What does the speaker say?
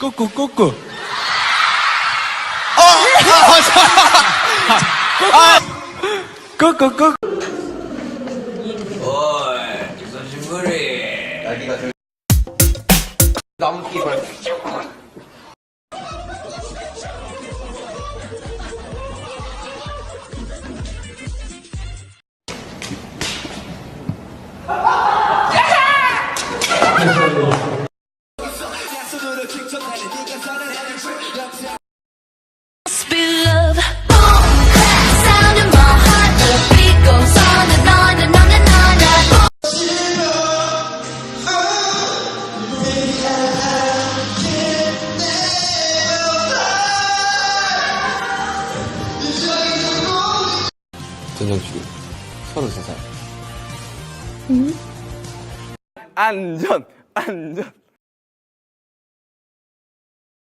꾸꾸 꾸꾸. 꾸꾸 꾸꾸. 어이, 기선 신부리. 여기가 저 나무 끼 전정식이 33살. 안전 안전.